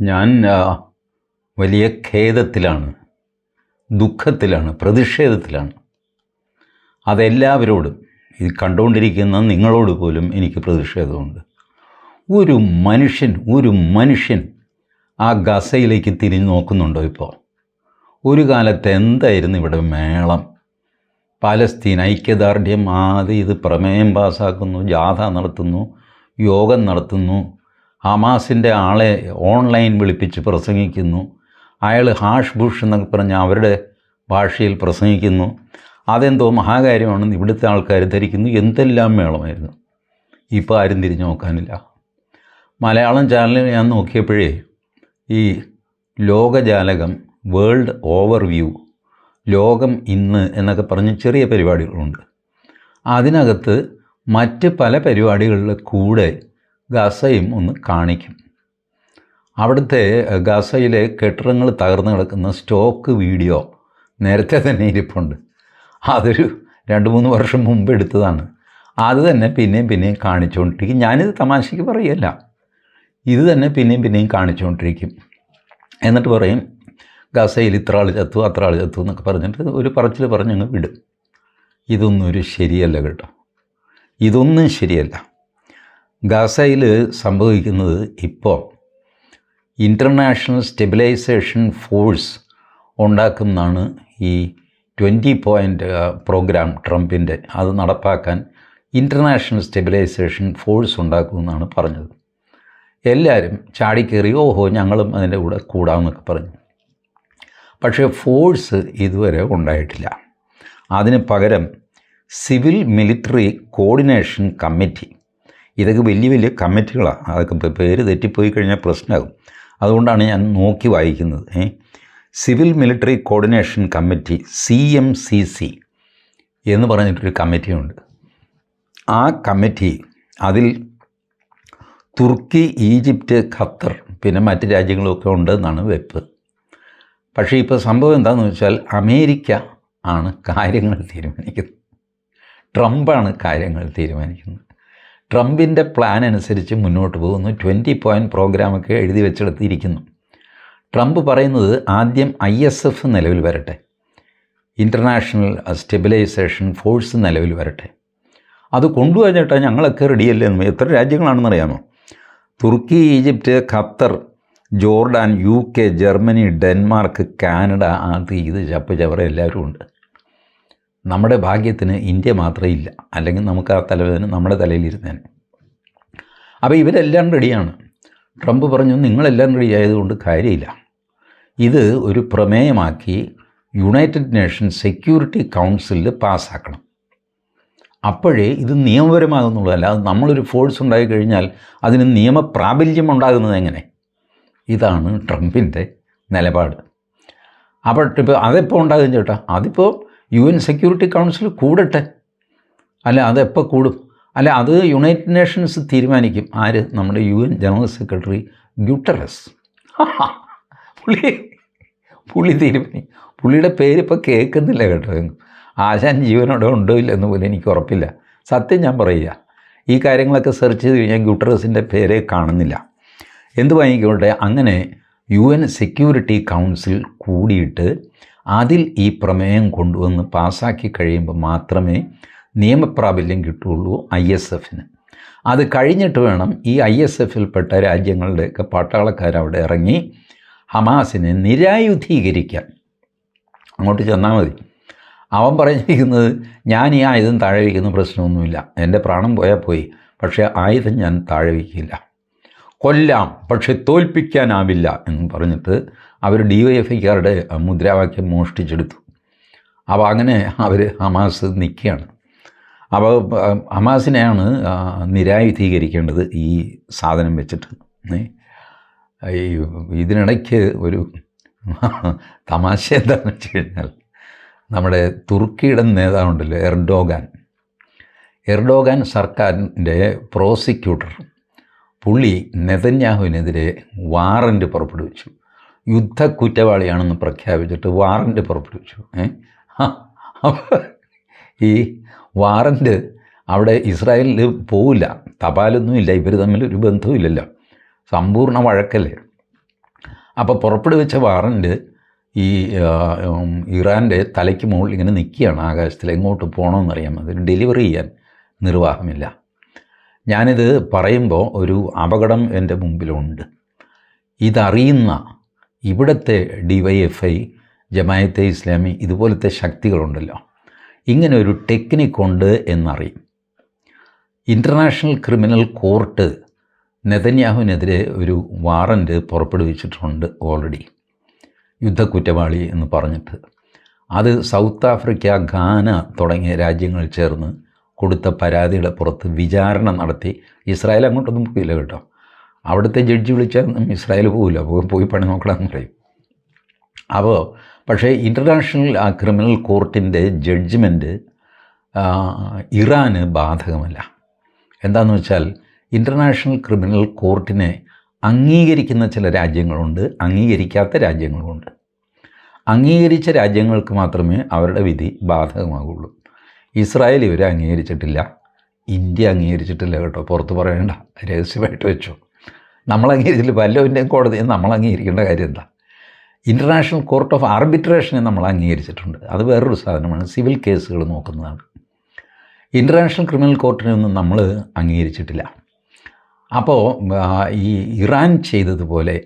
ഞാൻ വലിയ ഖേദത്തിലാണ് ദുഃഖത്തിലാണ് പ്രതിഷേധത്തിലാണ്. അതെല്ലാവരോടും ഇത് കണ്ടുകൊണ്ടിരിക്കുന്ന നിങ്ങളോട് പോലും എനിക്ക് പ്രതിഷേധമുണ്ട്. ഒരു മനുഷ്യൻ ഒരു മനുഷ്യൻ ആ ഗസയിലേക്ക് തിരിഞ്ഞു നോക്കുന്നുണ്ടോ ഇപ്പോൾ? ഒരു കാലത്ത് എന്തായിരുന്നു ഇവിടെ മേളം? പാലസ്തീൻ ഐക്യദാർഢ്യം ആദ്യം ഇത് പ്രമേയം പാസ്സാക്കുന്നു ജാഥ നടത്തുന്നു യോഗം നടത്തുന്നു ഹമാസിന്റെ ആളെ ഓൺലൈൻ വിളിപ്പിച്ച് പ്രസംഗിക്കുന്നു. അയാൾ ഹാഷ് ബുഷ് എന്നൊക്കെ പറഞ്ഞ് അവരുടെ ഭാഷയിൽ പ്രസംഗിക്കുന്നു. അതെന്തോ മഹാകാര്യമാണെന്ന് ഇവിടുത്തെ ആൾക്കാർ ധരിക്കുന്നു. എന്തെല്ലാം മേളമായിരുന്നു? ഇപ്പോൾ ആരും തിരിഞ്ഞു നോക്കാനില്ല. മലയാളം ചാനലിൽ ഞാൻ നോക്കിയപ്പോഴേ ഈ ലോകജാലകം വേൾഡ് ഓവർവ്യൂ ലോകം ഇന്ന് എന്നൊക്കെ പറഞ്ഞ് ചെറിയ പരിപാടികളുണ്ട്. അതിനകത്ത് മറ്റ് പല പരിപാടികളിൽ കൂടെ ഗസയും ഒന്ന് കാണിക്കും. അവിടുത്തെ ഗസയിലെ കെട്ടിടങ്ങൾ തകർന്നു കിടക്കുന്ന സ്റ്റോക്ക് വീഡിയോ നേരത്തെ തന്നെ ഇരിപ്പുണ്ട്. അതൊരു രണ്ട് മൂന്ന് വർഷം മുമ്പ് എടുത്തതാണ്. അത് തന്നെ പിന്നെയും പിന്നെയും കാണിച്ചുകൊണ്ടിരിക്കും. ഞാനിത് തമാശയ്ക്ക് പറയല്ല. ഇത് തന്നെ പിന്നെയും പിന്നെയും കാണിച്ചുകൊണ്ടിരിക്കും. എന്നിട്ട് പറയും ഗസയിൽ ഇത്ര ആൾ ചത്തു അത്ര ആൾ ചത്തു എന്നൊക്കെ പറഞ്ഞിട്ട് ഒരു പറച്ചിൽ പറഞ്ഞങ്ങ് വിടും. ഇതൊന്നും ഒരു ശരിയല്ല കേട്ടോ. ഇതൊന്നും ശരിയല്ല. ഗസയിൽ സംഭവിക്കുന്നത് ഇപ്പോൾ. ഇന്റർനാഷണൽ സ്റ്റെബിലൈസേഷൻ ഫോഴ്സ് ഉണ്ടാക്കുന്നതാണ് ഈ ട്വന്റി പോയിന്റ് പ്രോഗ്രാം ട്രംപിന്റെ. അത് നടപ്പാക്കാൻ ഇന്റർനാഷണൽ സ്റ്റെബിലൈസേഷൻ ഫോഴ്സ് ഉണ്ടാക്കുമെന്നാണ് പറഞ്ഞത്. എല്ലാവരും ചാടിക്കേറി ഓഹോ ഞങ്ങളും അതിന്റെ കൂടെ കൂടാമെന്നൊക്കെ പറഞ്ഞു. പക്ഷേ ഫോഴ്സ് ഇതുവരെ ഉണ്ടായിട്ടില്ല. അതിന് പകരം സിവിൽ മിലിറ്ററി കോർഡിനേഷൻ കമ്മിറ്റി ഇതൊക്കെ വലിയ വലിയ കമ്മിറ്റികളാണ് അതൊക്കെ പേര് തെറ്റിപ്പോയി കഴിഞ്ഞാൽ പ്രശ്നമാകും. അതുകൊണ്ടാണ് ഞാൻ നോക്കി വായിക്കുന്നത് civil military coordination committee C M C C എന്ന് പറഞ്ഞിട്ടൊരു കമ്മിറ്റിയുണ്ട്. ആ കമ്മിറ്റി അതിൽ തുർക്കി ഈജിപ്റ്റ് ഖത്തർ പിന്നെ മറ്റ് രാജ്യങ്ങളൊക്കെ ഉണ്ടെന്നാണ് വെപ്പ്. പക്ഷേ ഇപ്പോൾ സംഭവം എന്താണെന്ന് വെച്ചാൽ അമേരിക്ക ആണ് കാര്യങ്ങൾ തീരുമാനിക്കുന്നത്. ട്രംപാണ് കാര്യങ്ങൾ തീരുമാനിക്കുന്നത്. ട്രംപിന്റെ പ്ലാൻ അനുസരിച്ച് മുന്നോട്ട് പോകുന്നു. ട്വന്റി പോയിന്റ് പ്രോഗ്രാമൊക്കെ എഴുതി വെച്ചെടുത്തിരിക്കുന്നു. ട്രംപ് പറയുന്നത് ആദ്യം ഐ എസ് എഫ് നിലവിൽ വരട്ടെ. ഇന്റർനാഷണൽ സ്റ്റെബിലൈസേഷൻ ഫോഴ്സ് നിലവിൽ വരട്ടെ. അത് കൊണ്ടുവന്നിട്ട് ഞങ്ങളൊക്കെ റെഡിയല്ലേ എന്ന് എത്ര രാജ്യങ്ങളാണെന്ന് അറിയാമോ? Turkey Egypt Qatar Jordan U K Germany Denmark Canada അത് ഇത് ചപ്പ് ചവറ എല്ലാവരും ഉണ്ട്. നമ്മുടെ ഭാഗ്യത്തിന് ഇന്ത്യ മാത്രമേ ഇല്ല. അല്ലെങ്കിൽ നമുക്ക് ആ തലവേദന നമ്മുടെ തലയിലിരുന്നേനെ. അപ്പോൾ ഇവരെല്ലാം റെഡിയാണ് ട്രംപ് പറഞ്ഞു നിങ്ങളെല്ലാം റെഡി ആയതുകൊണ്ട് കാര്യമില്ല. ഇത് ഒരു പ്രമേയമാക്കി യുണൈറ്റഡ് നേഷൻ സെക്യൂരിറ്റി കൗൺസിലിൽ പാസ്സാക്കണം. അപ്പോഴേ ഇത് നിയമപരമാകുന്നുള്ളതല്ല. അത് നമ്മളൊരു ഫോഴ്സ് ഉണ്ടായി കഴിഞ്ഞാൽ അതിന് നിയമപ്രാബല്യം ഉണ്ടാകുന്നത് എങ്ങനെ? ഇതാണ് ട്രംപിന്റെ നിലപാട്. അപ്പോൾ ഇപ്പോൾ അതെപ്പോൾ ഉണ്ടാകും ചേട്ടാ? അതിപ്പോൾ യു എൻ സെക്യൂരിറ്റി കൗൺസിൽ കൂടട്ടെ. അല്ല അതെപ്പോൾ കൂടും? അല്ല അത് യുണൈറ്റഡ് നേഷൻസ് തീരുമാനിക്കും. ആര്? നമ്മുടെ U N general secretary Guterres പുള്ളി പുള്ളി തീരുമാനി. പുള്ളിയുടെ പേര് ഇപ്പോൾ കേൾക്കുന്നില്ല കേട്ടോ. ആശാൻ ജീവനോടെ ഉണ്ടോ ഇല്ലെന്ന് പോലും എനിക്ക് ഉറപ്പില്ല. സത്യം ഞാൻ പറയുക ഈ കാര്യങ്ങളൊക്കെ സെർച്ച് ചെയ്ത് കഴിഞ്ഞാൽ ഗ്യൂട്ടറസിന്റെ പേരെ കാണുന്നില്ല. എന്ത് വാങ്ങിക്കോട്ടെ? അങ്ങനെ യു എൻ സെക്യൂരിറ്റി കൗൺസിൽ കൂടിയിട്ട് അതിൽ ഈ പ്രമേയം കൊണ്ടുവന്ന് പാസ്സാക്കി കഴിയുമ്പോൾ മാത്രമേ നിയമപ്രാബല്യം കിട്ടുകയുള്ളൂ ഐ എസ് എഫിന്. അത് കഴിഞ്ഞിട്ട് വേണം ഈ ഐ എസ് എഫിൽപ്പെട്ട രാജ്യങ്ങളുടെയൊക്കെ പട്ടാളക്കാരവിടെ ഇറങ്ങി ഹമാസിനെ നിരായുധീകരിക്കാൻ. അങ്ങോട്ട് ചെന്നാൽ മതി. അവൻ പറഞ്ഞിരിക്കുന്നത് ഞാൻ ഈ ആയുധം താഴെ വയ്ക്കുന്ന പ്രശ്നമൊന്നുമില്ല. എന്റെ പ്രാണം പോയാൽ പോയി. പക്ഷേ ആയുധം ഞാൻ താഴെ വയ്ക്കില്ല കൊല്ലാം. പക്ഷെ തോൽപ്പിക്കാനാവില്ല. എന്ന് പറഞ്ഞിട്ട് അവർ ഡി വൈ എഫ് ഐക്കാരുടെ മുദ്രാവാക്യം മോഷ്ടിച്ചെടുത്തു. അപ്പോൾ അങ്ങനെ അവർ ഹമാസ് നിൽക്കുകയാണ്. അപ്പോൾ ഹമാസിനെയാണ് നിരായുധീകരിക്കേണ്ടത് ഈ സാധനം വെച്ചിട്ട്. ഇതിനിടയ്ക്ക് ഒരു തമാശ എന്താണെന്ന് വെച്ച് കഴിഞ്ഞാൽ നമ്മുടെ തുർക്കിയുടെ നേതാവുണ്ടല്ലോ എർഡോഗാൻ. എർഡോഗാൻ സർക്കാരിന്റെ പ്രോസിക്യൂട്ടർ പുള്ളി നെതന്യാഹുവിനെതിരെ വാറന്റ് പുറപ്പെടുവിച്ചു. യുദ്ധ കുറ്റവാളിയാണെന്ന് പ്രഖ്യാപിച്ചിട്ട് വാറന്റ് പുറപ്പെടുവിച്ചു. ഈ വാറന്റ് അവിടെ ഇസ്രായേലിൽ പോവില്ല. തപാലൊന്നുമില്ല ഇവർ തമ്മിൽ ഒരു ബന്ധവുമില്ലല്ലോ സമ്പൂർണ വഴക്കല്ലേ. അപ്പോൾ പുറപ്പെടുവിച്ച വാറന്റ് ഈ ഇറാന്റെ തലയ്ക്ക് മുകളിൽ ഇങ്ങനെ നിൽക്കുകയാണ് ആകാശത്തിൽ. എങ്ങോട്ട് പോകണമെന്നറിയാം അതിന് ഡെലിവറി ചെയ്യാൻ നിർവാഹമില്ല. ഞാനിത് പറയുമ്പോൾ ഒരു അപകടം എന്റെ മുമ്പിലുണ്ട്. ഇതറിയുന്ന ഇവിടുത്തെ D Y F I Jamaate Islami ഇതുപോലത്തെ ശക്തികളുണ്ടല്ലോ. ഇങ്ങനെ ഒരു ടെക്നിക് ഉണ്ട് എന്നറിയും. ഇന്റർനാഷണൽ ക്രിമിനൽ കോർട്ട് നെതന്യാഹുവിനെതിരെ ഒരു വാറന്റ് പുറപ്പെടുവിച്ചിട്ടുണ്ട് ഓൾറെഡി. യുദ്ധക്കുറ്റവാളി എന്ന് പറഞ്ഞിട്ട്. അത് സൗത്ത് ആഫ്രിക്ക ഘാന തുടങ്ങിയ രാജ്യങ്ങൾ ചേർന്ന് കൊടുത്ത പരാതിയുടെ പുറത്ത് വിചാരണ നടത്തി. ഇസ്രായേൽ അങ്ങോട്ടൊന്നും പോയില്ല കേട്ടോ. അവിടുത്തെ ജഡ്ജി വിളിച്ചാൽ ഇസ്രായേൽ പോകില്ല പോയി പണി നോക്കണമെന്ന് പറയും. അപ്പോൾ പക്ഷേ ഇന്റർനാഷണൽ ആ ക്രിമിനൽ കോർട്ടിന്റെ ജഡ്ജ്മെന്റ് ഇറാന് ബാധകമല്ല. എന്താണെന്ന് വെച്ചാൽ ഇന്റർനാഷണൽ ക്രിമിനൽ കോർട്ടിനെ അംഗീകരിക്കുന്ന ചില രാജ്യങ്ങളുണ്ട് അംഗീകരിക്കാത്ത രാജ്യങ്ങളുമുണ്ട്. അംഗീകരിച്ച രാജ്യങ്ങൾക്ക് മാത്രമേ അവരുടെ വിധി ബാധകമാകുള്ളൂ. ഇസ്രായേൽ ഇവരെ അംഗീകരിച്ചിട്ടില്ല ഇന്ത്യ അംഗീകരിച്ചിട്ടില്ല കേട്ടോ പുറത്ത് പറയേണ്ട രഹസ്യമായിട്ട് വെച്ചു. നമ്മൾ അംഗീകരിച്ചില്ല വല്ലവന്റെയും കോടതിയെ നമ്മൾ അംഗീകരിക്കേണ്ട കാര്യം എന്താ ഇന്റർനാഷണൽ കോർട്ട് ഓഫ് ആർബിട്രേഷനെ നമ്മൾ അംഗീകരിച്ചിട്ടുണ്ട്. അത് വേറൊരു സാധനമാണ്. സിവിൽ കേസുകൾ നോക്കുന്നതാണ്. ഇന്റർനാഷണൽ ക്രിമിനൽ കോർട്ടിനെ ഒന്നും നമ്മൾ അംഗീകരിച്ചിട്ടില്ല. അപ്പോൾ ഈ ഇറാൻ ചെയ്തതുപോലെ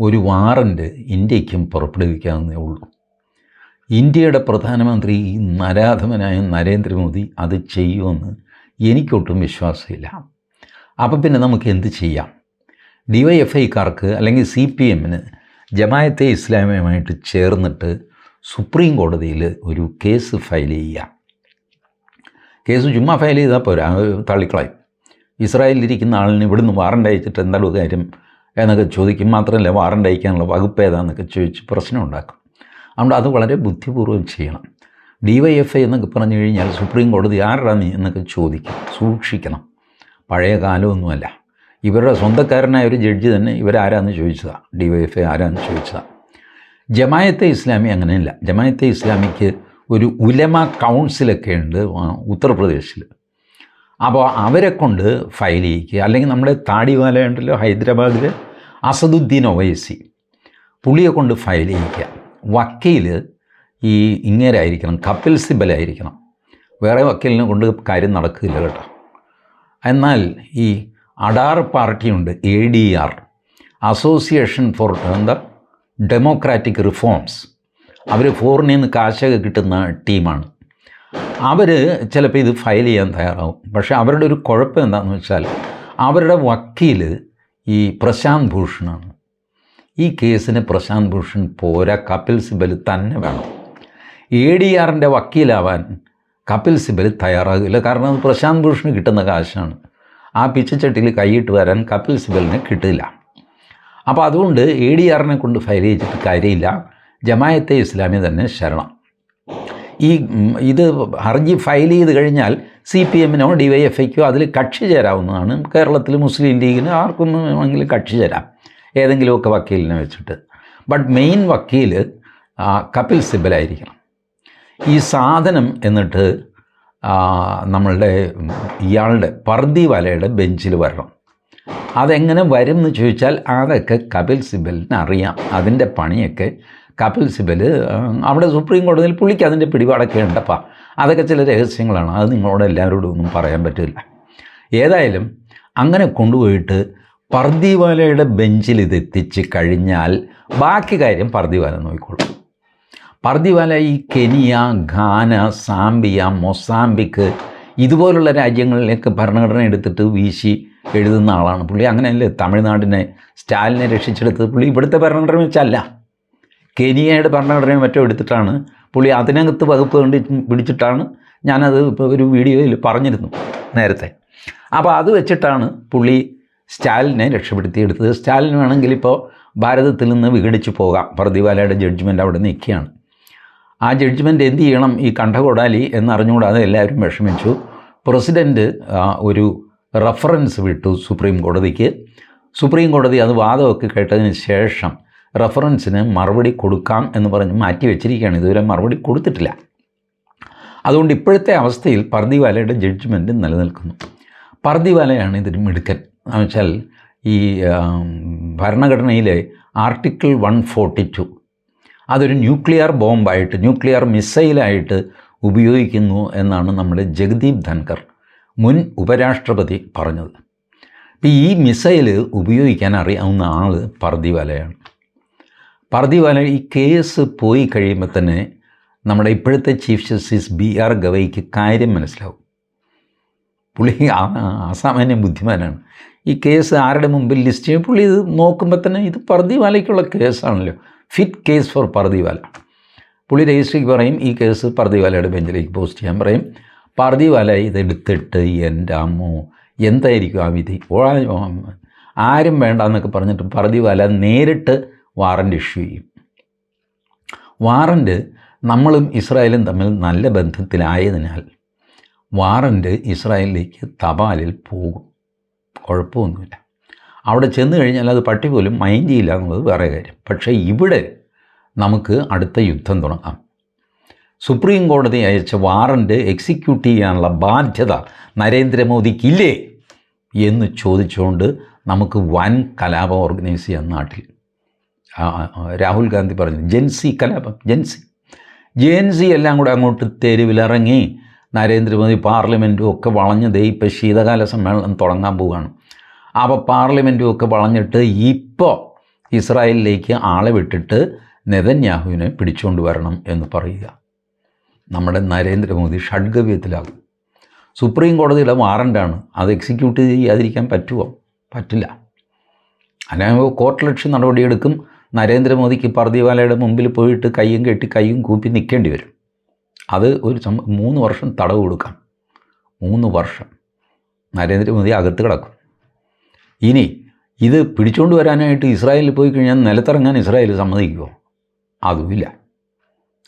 ഒരു വാറന്റ് ഇന്ത്യക്കും പുറപ്പെടുവിക്കാവുന്നേ ഉള്ളൂ. ഇന്ത്യയുടെ പ്രധാനമന്ത്രി ഈ നരാധമനായ നരേന്ദ്രമോദി അത് ചെയ്യുമെന്ന് എനിക്കൊട്ടും വിശ്വാസമില്ല. അപ്പം പിന്നെ നമുക്ക് എന്ത് ചെയ്യാം? ഡി വൈ എഫ് ഐക്കാർക്ക് അല്ലെങ്കിൽ സി പി എമ്മിന് ജമായത്തെ ഇസ്ലാമിയുമായിട്ട് ചേർന്നിട്ട് സുപ്രീം കോടതിയിൽ ഒരു കേസ് ഫയൽ ചെയ്യാം കേസ് ചുമ്മാ ഫയൽ ചെയ്താൽ പോരാ തള്ളിക്കളായി. ഇസ്രായേലിലിരിക്കുന്ന ആളിന് ഇവിടുന്ന് വാറണ്ട് അയച്ചിട്ട് എന്താണ് കാര്യം എന്നൊക്കെ ചോദിക്കും. മാത്രമല്ല വാറണ്ട് അയക്കാനുള്ള വകുപ്പ് ഏതാണെന്നൊക്കെ ചോദിച്ച് പ്രശ്നം ഉണ്ടാക്കും. അതുകൊണ്ട് അത് വളരെ ബുദ്ധിപൂർവം ചെയ്യണം. ഡി വൈ എഫ് ഐ എന്നൊക്കെ പറഞ്ഞു കഴിഞ്ഞാൽ സുപ്രീം കോടതി ആരുടെ നീ എന്നൊക്കെ ചോദിക്കും സൂക്ഷിക്കണം. പഴയ കാലമൊന്നുമല്ല ഇവരുടെ സ്വന്തക്കാരനായ ഒരു ജഡ്ജി തന്നെ ഇവരാരാന്ന് ചോദിച്ചതാണ് ഡി വൈ എഫ് ഐ ആരാന്ന് ചോദിച്ചതാണ് ജമായത്തെ ഇസ്ലാമി അങ്ങനെയല്ല. ജമായത്തെ ഇസ്ലാമിക്ക് ഒരു ഉലമ കൗൺസിലൊക്കെ ഉണ്ട് ഉത്തർപ്രദേശിൽ അപ്പോൾ അവരെ കൊണ്ട് ഫയൽ ചെയ്യിക്കുക. അല്ലെങ്കിൽ നമ്മുടെ താടിവാല ഉണ്ടല്ലോ ഹൈദരാബാദിൽ അസദുദ്ദീൻ ഒവൈസി. പുള്ളിയെ കൊണ്ട് ഫയൽ ചെയ്യിക്കുക. വക്കീൽ ഈ ഇങ്ങേരായിരിക്കണം കപിൽ സിബലായിരിക്കണം വേറെ വക്കീലിനെ കൊണ്ട് കാര്യം നടക്കില്ല കേട്ടോ. എന്നാൽ ഈ അഡാർ പാർട്ടിയുണ്ട് A D R association for എന്താ ഡെമോക്രാറ്റിക് റിഫോംസ് അവർ ഫോറിനിൽ നിന്ന് കാശൊക്കെ കിട്ടുന്ന ടീമാണ്. അവർ ചിലപ്പോൾ ഇത് ഫയൽ ചെയ്യാൻ തയ്യാറാവും. പക്ഷേ അവരുടെ ഒരു കുഴപ്പം എന്താണെന്ന് വെച്ചാൽ അവരുടെ വക്കീൽ ഈ പ്രശാന്ത് ഭൂഷണാണ്. ഈ കേസിന് പ്രശാന്ത് ഭൂഷൺ പോരാ കപിൽ സിബൽ തന്നെ വേണം. എ ഡി ആറിന്റെ വക്കീലാവാൻ കപിൽ സിബൽ തയ്യാറാകില്ല. കാരണം അത് പ്രശാന്ത് ഭൂഷണ് കിട്ടുന്ന കാശാണ്. ആ പിച്ചച്ചട്ടിയിൽ കൈയിട്ട് വരാൻ കപിൽ സിബലിന് കിട്ടില്ല. അപ്പോൾ അതുകൊണ്ട് എ ഡി ആറിനെ കൊണ്ട് ഫയൽ ചെയ്തിട്ട് കാര്യമില്ല. ജമായത്തെ ഇസ്ലാമി തന്നെ ശരണം. ഈ ഇത് ഹർജി ഫയൽ ചെയ്ത് കഴിഞ്ഞാൽ സി പി എമ്മിനോ ഡി വൈ എഫ് ഐക്കോ അതിൽ കക്ഷി ചേരാവുന്നതാണ്. കേരളത്തിൽ മുസ്ലിം ലീഗിന് ആർക്കും വേണമെങ്കിലും കക്ഷി ചേരാം. ഏതെങ്കിലുമൊക്കെ വക്കീലിനെ വെച്ചിട്ട്. ബട്ട് മെയിൻ വക്കീൽ കപിൽ സിബലായിരിക്കണം. ഈ സാധനം എന്നിട്ട് നമ്മളുടെ ഇയാളുടെ പർദി വലയുടെ ബെഞ്ചിൽ വരണം. അതെങ്ങനെ വരും എന്ന് ചോദിച്ചാൽ അതൊക്കെ കപിൽ സിബലിന് അറിയാം. അതിന്റെ പണിയൊക്കെ കപിൽ സിബൽ അവിടെ സുപ്രീം കോടതിയിൽ പുള്ളിക്ക് അതിന്റെ പിടിപാടൊക്കെ ഉണ്ടപ്പാ. അതൊക്കെ ചില രഹസ്യങ്ങളാണ്. അത് നിങ്ങളോട് എല്ലാവരോടും ഒന്നും പറയാൻ പറ്റില്ല. ഏതായാലും അങ്ങനെ കൊണ്ടുപോയിട്ട് പർദിവാലയുടെ ബെഞ്ചിൽ ഇത് എത്തിച്ച് കഴിഞ്ഞാൽ ബാക്കി കാര്യം പർദിവാല നോക്കിക്കോളും. പർദിവാല ഈ കെനിയ ഘാന സാംബിയ മൊസാംബിക്ക് ഇതുപോലുള്ള രാജ്യങ്ങളിലേക്ക് ഭരണഘടന എടുത്തിട്ട് വീശി എഴുതുന്ന ആളാണ്. പുള്ളി അങ്ങനെയല്ലേ തമിഴ്നാടിനെ സ്റ്റാലിനെ രക്ഷിച്ചെടുത്തത്? പുള്ളി ഇവിടുത്തെ ഭരണഘടന വെച്ചല്ല. കെനിയയുടെ ഭരണഘടനയും മറ്റോ എടുത്തിട്ടാണ് പുള്ളി അതിനകത്ത് വകുപ്പ് കണ്ടി പിടിച്ചിട്ടാണ് ഞാനത് ഇപ്പോൾ ഒരു വീഡിയോയിൽ പറഞ്ഞിരുന്നു നേരത്തെ. അപ്പോൾ അത് വെച്ചിട്ടാണ് പുള്ളി സ്റ്റാലിനെ രക്ഷപ്പെടുത്തിയെടുത്തത്. സ്റ്റാലിൻ വേണമെങ്കിൽ ഇപ്പോൾ ഭാരതത്തിൽ നിന്ന് വിഘടിച്ച് പോകാം. പ്രതിവാലയുടെ ജഡ്ജ്മെന്റ് അവിടെ നിൽക്കുകയാണ്. ആ ജഡ്ജ്മെന്റ് എന്ത് ചെയ്യണം ഈ കണ്ഠകൊടാലി എന്നറിഞ്ഞുകൂടാതെ എല്ലാവരും വിഷമിച്ചു. പ്രസിഡന്റ് ഒരു റഫറൻസ് വിട്ടു സുപ്രീം കോടതിക്ക്. സുപ്രീം കോടതി അത് വാദമൊക്കെ കേട്ടതിന് ശേഷം റഫറൻസിന് മറുപടി കൊടുക്കാം എന്ന് പറഞ്ഞ് മാറ്റി വെച്ചിരിക്കുകയാണ്. ഇതുവരെ മറുപടി കൊടുത്തിട്ടില്ല. അതുകൊണ്ട് ഇപ്പോഴത്തെ അവസ്ഥയിൽ പർദിവാലയുടെ ജഡ്ജ്മെന്റ് നിലനിൽക്കുന്നു. പർദിവാലയാണ് ഇതിന് മിടുക്കൻ. എന്ന് വെച്ചാൽ ഈ ഭരണഘടനയിലെ ആർട്ടിക്കിൾ വൺ ഫോർട്ടി ടു അതൊരു ന്യൂക്ലിയർ ബോംബായിട്ട് ന്യൂക്ലിയർ മിസൈലായിട്ട് ഉപയോഗിക്കുന്നു എന്നാണ് നമ്മുടെ ജഗദീപ് ധൻകർ മുൻ ഉപരാഷ്ട്രപതി പറഞ്ഞത്. ഇപ്പം ഈ മിസൈൽ ഉപയോഗിക്കാൻ അറിയാവുന്ന ആൾ പർദിവാലയാണ്. പർദിവാല ഈ കേസ് പോയി കഴിയുമ്പോൾ തന്നെ നമ്മുടെ ഇപ്പോഴത്തെ ചീഫ് ജസ്റ്റിസ് ബി ആർ ഗവൈക്ക് കാര്യം മനസ്സിലാവും. പുള്ളി അസാമാന്യം അസാമാന്യ ബുദ്ധിമാനാണ്. ഈ കേസ് ആരുടെ മുമ്പിൽ ലിസ്റ്റ് ചെയ്യും? പുള്ളി ഇത് നോക്കുമ്പോൾ തന്നെ ഇത് പർദിവാലയ്ക്കുള്ള കേസാണല്ലോ. ഫിറ്റ് കേസ് ഫോർ പർദിവാല പുള്ളി രജിസ്ട്രിക്ക് പറയും ഈ കേസ് പർദിവാലയുടെ ബെഞ്ചിലേക്ക് പോസ്റ്റ് ചെയ്യാൻ പറയും. പർദിവാല ഇതെടുത്തിട്ട് എന്റെ അമ്മോ എന്തായിരിക്കും ആ വിധി? ആരും വേണ്ട എന്നൊക്കെ പറഞ്ഞിട്ട് പർദിവാല നേരിട്ട് വാറന്റ് ഇഷ്യൂ ചെയ്യും. വാറന്റ് നമ്മളും ഇസ്രായേലും തമ്മിൽ നല്ല ബന്ധത്തിലായതിനാൽ വാറന്റ് ഇസ്രായേലിലേക്ക് തപാലിൽ പോകും. കുഴപ്പമൊന്നുമില്ല. അവിടെ ചെന്ന് കഴിഞ്ഞാൽ അത് പട്ടി പോലും മൈൻഡ് ചെയ്യില്ല എന്നുള്ളത് വേറെ കാര്യം. പക്ഷേ ഇവിടെ നമുക്ക് അടുത്ത യുദ്ധം തുടങ്ങാം. സുപ്രീം കോടതി അയച്ച വാറന്റ് എക്സിക്യൂട്ട് ചെയ്യാനുള്ള ബാധ്യത നരേന്ദ്രമോദിക്കില്ലേ എന്ന് ചോദിച്ചുകൊണ്ട് നമുക്ക് വൻ കലാപം ഓർഗനൈസ് ചെയ്യാം നാട്ടിൽ. രാഹുൽ ഗാന്ധി പറഞ്ഞു ജെൻസി കലാപം ജെൻസി. ജെൻസി എല്ലാം കൂടെ അങ്ങോട്ട് തെരുവിലിറങ്ങി നരേന്ദ്രമോദി പാർലമെന്റും ഒക്കെ വളഞ്ഞ് ദേ ഇപ്പോൾ ശീതകാല സമ്മേളനം തുടങ്ങാൻ പോവുകയാണ്. അപ്പോൾ പാർലമെന്റും ഒക്കെ വളഞ്ഞിട്ട് ഇപ്പോൾ ഇസ്രായേലിലേക്ക് ആളെ വിട്ടിട്ട് നെതന്യാഹുവിനെ പിടിച്ചുകൊണ്ട് വരണം എന്ന് പറയുക. നമ്മുടെ നരേന്ദ്രമോദി ഷഡ്ഗവ്യത്തിലാകും. സുപ്രീം കോടതിയുടെ വാറന്റാണ് അത് എക്സിക്യൂട്ട് ചെയ്യാതിരിക്കാൻ പറ്റുമോ പറ്റില്ല. അല്ലെങ്കിൽ കോർട്ട് നടപടിയെടുക്കും. നരേന്ദ്രമോദിക്ക് പർദിവാലയുടെ മുമ്പിൽ പോയിട്ട് കയ്യും കെട്ടി കയ്യും കൂപ്പി നിൽക്കേണ്ടി വരും. അത് ഒരു മൂന്ന് വർഷം തടവ് കൊടുക്കാം. മൂന്ന് വർഷം. നരേന്ദ്രമോദി അകത്ത് കിടക്കും. ഇനി ഇത് പിടിച്ചുകൊണ്ട് വരാനായിട്ട് ഇസ്രായേലിൽ പോയി കഴിഞ്ഞാൽ നിലത്തിറങ്ങാൻ ഇസ്രായേൽ സമ്മതിക്കുമോ അതുമില്ല.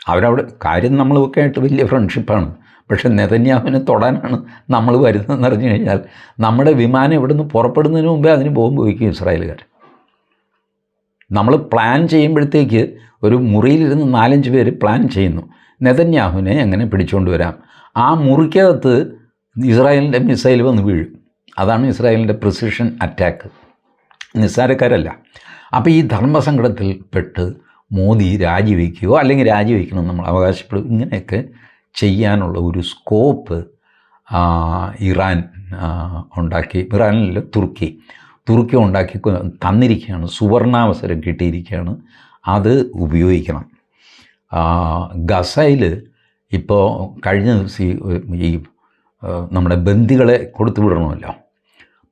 അവരവിടെ കാര്യം നമ്മളൊക്കെ ആയിട്ട് വലിയ ഫ്രണ്ട്ഷിപ്പാണ് പക്ഷെ നെതന്യാഹുവിനെ തൊടാനാണ് നമ്മൾ വരുന്നതെന്ന് അറിഞ്ഞു കഴിഞ്ഞാൽ നമ്മുടെ വിമാനം ഇവിടുന്ന് പുറപ്പെടുന്നതിന് മുമ്പേ അതിന് ബോംബ് വയ്ക്കും ഇസ്രായേലുകാർ. നമ്മൾ പ്ലാൻ ചെയ്യുമ്പോഴത്തേക്ക് ഒരു മുറിയിലിരുന്ന് നാലഞ്ച് പേര് പ്ലാൻ ചെയ്യുന്നു. നെതന്യാഹുവിനെ എങ്ങനെ പിടിച്ചുകൊണ്ട് വരാം? ആ മുറിക്കകത്ത് ഇസ്രായേലിന്റെ മിസൈൽ വന്ന് വീഴും. അതാണ് ഇസ്രായേലിന്റെ പ്രിസിഷൻ അറ്റാക്ക് നിസ്സാരക്കാരല്ല. അപ്പോൾ ഈ ധർമ്മസങ്കടത്തിൽ പെട്ട് മോദി രാജിവെക്കുകയോ അല്ലെങ്കിൽ രാജിവെക്കണം നമ്മൾ അവകാശപ്പെടും. ഇങ്ങനെയൊക്കെ ചെയ്യാനുള്ള ഒരു സ്കോപ്പ് ഇറാൻ ഉണ്ടാക്കി. ഇറാനിൽ തുർക്കി. തുർക്കി ഉണ്ടാക്കി തന്നിരിക്കുകയാണ്. സുവർണാവസരം കിട്ടിയിരിക്കുകയാണ്. അത് ഉപയോഗിക്കണം. ഗസയിൽ ഇപ്പോൾ കഴിഞ്ഞ ദിവസം ഈ നമ്മുടെ ബന്ദികളെ കൊടുത്തു വിടണമല്ലോ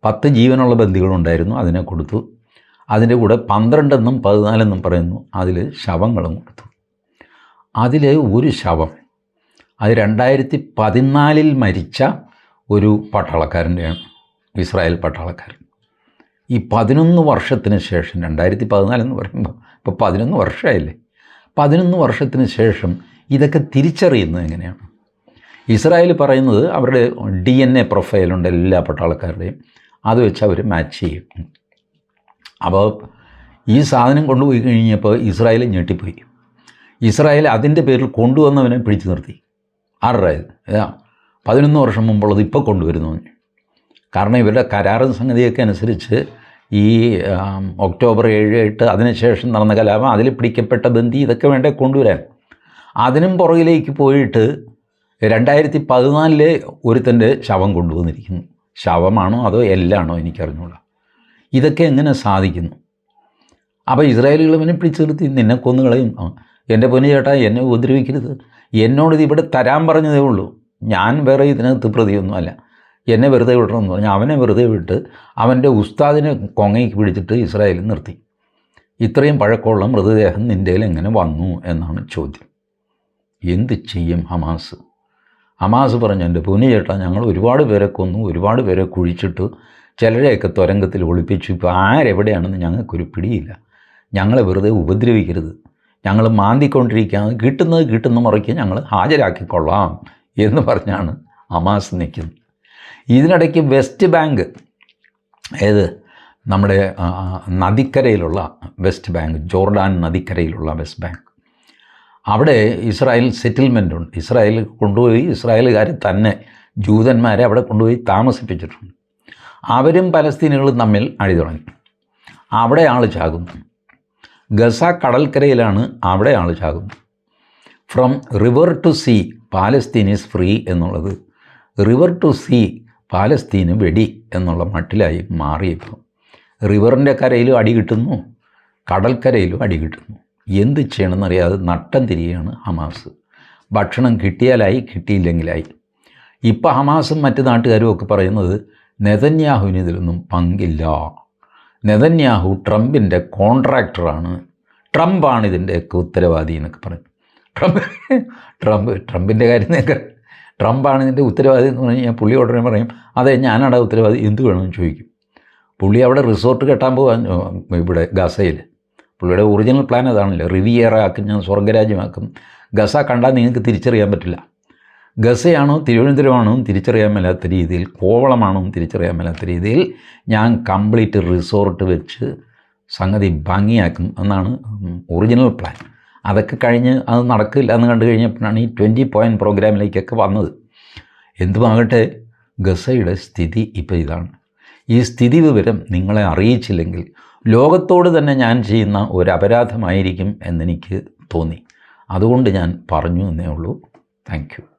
പത്ത് ജീവനുള്ള ബന്ദികളുണ്ടായിരുന്നു അതിനെ കൊടുത്തു. അതിന്റെ കൂടെ പന്ത്രണ്ടെന്നും പതിനാലെന്നും പറയുന്നു. അതിൽ ശവങ്ങളും കൊടുത്തു. അതിൽ ഒരു ശവം അത് രണ്ടായിരത്തി പതിനാലിൽ മരിച്ച ഒരു പട്ടാളക്കാരന്റെയാണ് ഇസ്രായേൽ പട്ടാളക്കാരൻ. ഈ പതിനൊന്ന് വർഷത്തിന് ശേഷം രണ്ടായിരത്തി പതിനാലെന്ന് പറയുമ്പോൾ ഇപ്പോൾ പതിനൊന്ന് വർഷമായില്ലേ? പതിനൊന്ന് വർഷത്തിന് ശേഷം ഇതൊക്കെ തിരിച്ചറിയുന്നത് എങ്ങനെയാണ്? ഇസ്രായേൽ പറയുന്നത് അവരുടെ ഡി എൻ എ പ്രൊഫൈലുണ്ട് എല്ലാ പട്ടാളക്കാരുടെയും. അത് വെച്ച് അവർ മാച്ച് ചെയ്യും. അപ്പോൾ ഈ സാധനം കൊണ്ടുപോയി കഴിഞ്ഞപ്പോൾ ഇസ്രായേൽ ഞെട്ടിപ്പോയി. ഇസ്രായേൽ അതിന്റെ പേരിൽ കൊണ്ടുവന്നവനെ പിടിച്ചു നിർത്തി. ആരുടെ ഏതാ? പതിനൊന്ന് വർഷം മുമ്പുള്ളത് ഇപ്പോൾ കൊണ്ടുവരുന്നു കാരണം ഇവരുടെ കരാറും സംഗതിയൊക്കെ അനുസരിച്ച് ഈ ഒക്ടോബർ ഏഴ് എട്ട് അതിനുശേഷം നടന്ന കലാപം അതിൽ പിടിക്കപ്പെട്ട ബന്ധി ഇതൊക്കെ വേണ്ടേ കൊണ്ടുവരാൻ. അതിനും പുറകിലേക്ക് പോയിട്ട് രണ്ടായിരത്തി പതിനാലിലെ ഒരുത്തന്റെ ശവം കൊണ്ടുവന്നിരിക്കുന്നു. ശവമാണോ അതോ എല്ലാണോ എനിക്കറിഞ്ഞൂടാ. ഇതൊക്കെ എങ്ങനെ സാധിക്കുന്നു? അപ്പോൾ ഇസ്രായേലുകൾ ഇവനെ പിടിച്ചു നിർത്തി നിന്നെ കൊന്നുകളയും എന്റെ പൊന്നു ചേട്ടാ എന്നെ ഉപദ്രവിക്കരുത്. എന്നോടിത് ഇവിടെ തരാൻ പറഞ്ഞതേ ഉള്ളൂ. ഞാൻ വേറെ ഇതിനകത്ത് പ്രതിയൊന്നുമല്ല എന്നെ വെറുതെ വിടണമെന്ന് പറഞ്ഞു. അവനെ വെറുതെ വിട്ട് അവന്റെ ഉസ്താദിനെ കൊങ്ങയ്ക്ക് പിടിച്ചിട്ട് ഇസ്രായേലിൽ നിർത്തി. ഇത്രയും പഴക്കമുള്ള മൃതദേഹം നിന്റെ എങ്ങനെ വന്നു എന്നാണ് ചോദ്യം. എന്ത് ചെയ്യും ഹമാസ്? ഹമാസ് പറഞ്ഞു എന്റെ പൊനി ചേട്ടാ ഞങ്ങൾ ഒരുപാട് പേരെ കൊന്നു ഒരുപാട് പേരെ കുഴിച്ചിട്ട് ചിലരെയൊക്കെ തുരങ്കത്തിൽ ഒളിപ്പിച്ചു. ഇപ്പോൾ ആരെവിടെയാണെന്ന് ഞങ്ങൾക്കൊരു പിടിയില്ല. ഞങ്ങളെ വെറുതെ ഉപദ്രവിക്കരുത്. ഞങ്ങൾ മാന്തിക്കൊണ്ടിരിക്കുകയാണ് കിട്ടുന്നത് കിട്ടുന്ന മുറയ്ക്ക് ഞങ്ങൾ ഹാജരാക്കിക്കൊള്ളാം എന്ന് പറഞ്ഞാണ് അമാസ് നിൽക്കുന്നത്. ഇതിനിടയ്ക്ക് വെസ്റ്റ് ബാങ്ക് ഏത് നമ്മുടെ നദിക്കരയിലുള്ള വെസ്റ്റ് ബാങ്ക് ജോർഡാൻ നദിക്കരയിലുള്ള വെസ്റ്റ് ബാങ്ക് അവിടെ ഇസ്രായേൽ സെറ്റിൽമെന്റ് ഉണ്ട്. ഇസ്രായേൽ കൊണ്ടുപോയി ഇസ്രായേലുകാർ തന്നെ ജൂതന്മാരെ അവിടെ കൊണ്ടുപോയി താമസിപ്പിച്ചിട്ടുണ്ട്. അവരും പലസ്തീനുകളും തമ്മിൽ അടി തുടങ്ങി. അവിടെ ആൾ ചാകുന്നു. ഗസ കടൽക്കരയിലാണ് അവിടെ ആൾ ചാകുന്നു. From river to sea Palestine is free എന്നുള്ളത്. റിവർ ടു സീ പാലസ്തീന് വെടി എന്നുള്ള മട്ടിലായി മാറിയപ്പോൾ. റിവറിന്റെ കരയിലും അടി കിട്ടുന്നു കടൽക്കരയിലും അടി കിട്ടുന്നു. എന്ത് ചെയ്യണമെന്നറിയാതെ നട്ടം തിരികെയാണ് ഹമാസ്. ഭക്ഷണം കിട്ടിയാലായി കിട്ടിയില്ലെങ്കിലായി. ഇപ്പോൾ ഹമാസും മറ്റ് നാട്ടുകാരും ഒക്കെ പറയുന്നത് നെതന്യാഹുവിന് ഇതിലൊന്നും പങ്കില്ല. നെതന്യാഹു ട്രംപിന്റെ കോൺട്രാക്ടറാണ്. ട്രംപാണ് ഇതിന്റെയൊക്കെ ഉത്തരവാദി എന്നൊക്കെ പറയും. ട്രംപ് ട്രംപ് ട്രംപിന്റെ കാര്യം നിങ്ങൾക്ക് ട്രംപാണ് ഇതിന്റെ ഉത്തരവാദി എന്ന് പറഞ്ഞാൽ കഴിഞ്ഞാൽ പുള്ളി ഉടനെ പറയും അതെ ഞാനാണ് ഉത്തരവാദി എന്ത് വേണമെന്ന് ചോദിക്കും? പുള്ളി അവിടെ റിസോർട്ട് കെട്ടാൻ പോകാൻ ഇവിടെ ഗസയിൽ. പുള്ളിയുടെ ഒറിജിനൽ പ്ലാൻ അതാണല്ലോ? റിവിയറ ആക്കും ഞാൻ സ്വർഗരാജ്യമാക്കും. ഗസ കണ്ടാൽ നിങ്ങൾക്ക് തിരിച്ചറിയാൻ പറ്റില്ല. ഗസയാണോ തിരുവനന്തപുരമാണോ തിരിച്ചറിയാൻ മേലാത്ത രീതിയിൽ കോവളമാണോ തിരിച്ചറിയാൻ മേലാത്ത രീതിയിൽ ഞാൻ കംപ്ലീറ്റ് റിസോർട്ട് വെച്ച് സംഗതി ഭംഗിയാക്കും എന്നാണ് ഒറിജിനൽ പ്ലാൻ അതൊക്കെ കഴിഞ്ഞ് അത് നടക്കില്ല എന്ന് കണ്ടു കഴിഞ്ഞപ്പോഴാണ് ഈ ട്വന്റി പോയിന്റ് പ്രോഗ്രാമിലേക്കൊക്കെ വന്നത്. എന്തുമാകട്ടെ ഗസയുടെ സ്ഥിതി ഇപ്പോൾ ഇതാണ്. ഈ സ്ഥിതി വിവരം നിങ്ങളെ അറിയിച്ചില്ലെങ്കിൽ ലോകത്തോട് തന്നെ ഞാൻ ചെയ്യുന്ന ഒരു അപരാധമായിരിക്കും എന്നെനിക്ക് തോന്നി. അതുകൊണ്ട് ഞാൻ പറഞ്ഞു എന്നേ ഉള്ളൂ. താങ്ക്